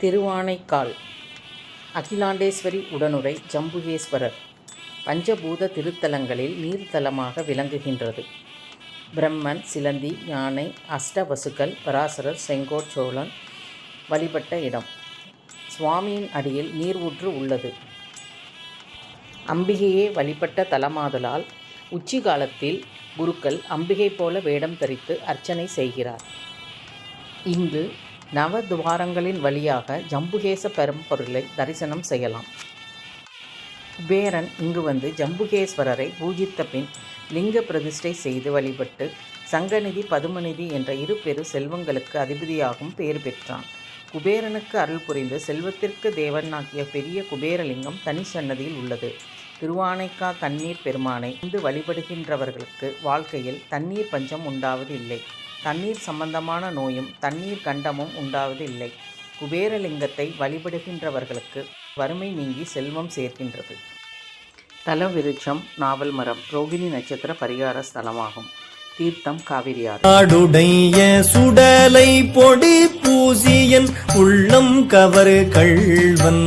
திருவானைக்கால் அகிலாண்டேஸ்வரி உடனுரை ஜம்புகேஸ்வரர் பஞ்சபூத திருத்தலங்களில் நீர்த்தலமாக விளங்குகின்றது. பிரம்மன், சிலந்தி, யானை, அஷ்டவசுக்கள், பராசரர், செங்கோச்சோழன் வழிபட்ட இடம். சுவாமியின் அடியில் நீர் ஊற்று உள்ளது. அம்பிகையே வழிபட்ட தலமாதலால் உச்சி காலத்தில் குருக்கள் அம்பிகை போல வேடம் தரித்து அர்ச்சனை செய்கிறார். இங்கு நவ துவாரங்களின் வழியாக ஜம்புகேச பெரும்பொருளை தரிசனம் செய்யலாம். குபேரன் இங்கு வந்து ஜம்புகேஸ்வரரை பூஜித்த பின் லிங்க பிரதிஷ்டை செய்து வழிபட்டு சங்கநிதி, பதுமநிதி என்ற இரு பெரு செல்வங்களுக்கு அதிபதியாகவும் பெயர் பெற்றான். குபேரனுக்கு அருள் புரிந்து செல்வத்திற்கு தேவனாகிய பெரிய குபேரலிங்கம் தனி சன்னதியில் உள்ளது. திருவானைக்கா தண்ணீர் பெருமானை இந்து வழிபடுகின்றவர்களுக்கு வாழ்க்கையில் தண்ணீர் பஞ்சம் உண்டாவது இல்லை. தண்ணீர் சம்பந்தமான நோயும், தண்ணீர் கண்டமும் உண்டாவது இல்லை. குபேரலிங்கத்தை வழிபடுகின்றவர்களுக்கு வறுமை நீங்கி செல்வம் சேர்க்கின்றது தலவிருட்சம் நாவல் மரம். ரோகிணி நட்சத்திர பரிகார ஸ்தலமாகும். தீர்த்தம் காவிரியாடுடைய சுடலை பொடி பூசியன் உள்ளம் கவர் கள்வன்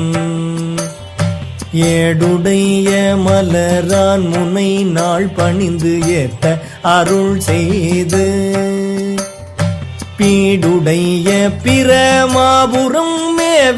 ஏடுடைய மலரான் முனை நாள் பணிந்து ஏத்த அருள் செய்து பீடுடைய பிரமாபுரம் மேவி